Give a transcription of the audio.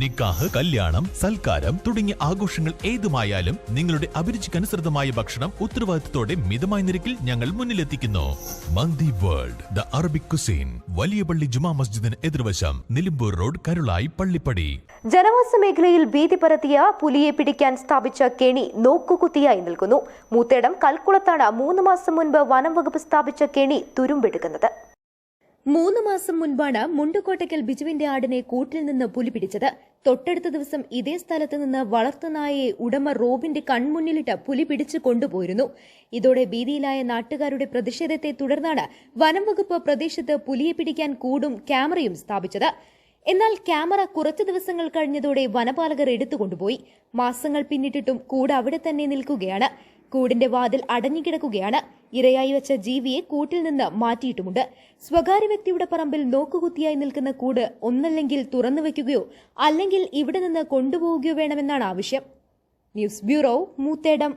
നിക്കാഹ് കല്യാണം സൽക്കാരം തുടങ്ങിയ ആഘോഷങ്ങൾ ഏതുമായാലും നിങ്ങളുടെ അഭിരുചിക്കനുസൃതമായ ഭക്ഷണം ഉത്തരവാദിത്തത്തോടെ മിതമായ നിരക്കിൽ ഞങ്ങൾ മുന്നിലെത്തിക്കുന്നു. Mandi world the Arabic cuisine വലിയ പള്ളി ജുമാ മസ്ജിദിന് എതിർവശം നിലമ്പൂർ റോഡ് കരുളായി പള്ളിപ്പടി. ജനവാസ മേഖലയിൽ ഭീതി പരത്തിയ പുലിയെ പിടിക്കാൻ സ്ഥാപിച്ച കെണി നോക്കുകുത്തിയായി നിൽക്കുന്നു. മൂത്തേടം കൽക്കുളത്താണ് മൂന്ന് മാസം മുൻപ് വനം വകുപ്പ് സ്ഥാപിച്ച കെണി തുരുമ്പെടുക്കുന്നത്. മൂന്ന് മാസം മുൻപാണ് മുണ്ടുകോട്ടയ്ക്കൽ ബിജുവിന്റെ ആടിനെ കൂട്ടിൽ നിന്ന് പുലി പിടിച്ചത് തൊട്ടടുത്ത ദിവസം ഇതേ സ്ഥലത്ത് നിന്ന് വളർത്തുനായയെ ഉടമ റോബിന്റെ കൺമുന്നിലിട്ട് പുലി പിടിച്ചു കൊണ്ടുപോയിരുന്നു ഇതോടെ ഭീതിയിലായ നാട്ടുകാരുടെ പ്രതിഷേധത്തെ തുടർന്നാണ് വനം വകുപ്പ് പ്രദേശത്ത് പുലിയെ പിടിക്കാൻ കൂടും ക്യാമറയും സ്ഥാപിച്ചത്. എന്നാൽ ക്യാമറ കുറച്ചു ദിവസങ്ങൾ കഴിഞ്ഞതോടെ വനപാലകർ എടുത്തുകൊണ്ടുപോയി. മാസങ്ങൾ പിന്നിട്ടിട്ടും കൂട് അവിടെ തന്നെ നിൽക്കുകയാണ്. കൂടിന്റെ വാതിൽ അടഞ്ഞുകിടക്കുകയാണ്. ഇരയായി വെച്ച ജീവിയെ കൂട്ടിൽ നിന്ന് മാറ്റിയിട്ടുമുണ്ട്. സ്വകാര്യ വ്യക്തിയുടെ പറമ്പിൽ നോക്കുകുത്തിയായി നിൽക്കുന്ന കൂട് ഒന്നല്ലെങ്കിൽ തുറന്നു വെക്കുകയോ അല്ലെങ്കിൽ ഇവിടെ നിന്ന് കൊണ്ടുപോവുകയോ വേണമെന്നാണ് ആവശ്യം. News bureau Moothedam.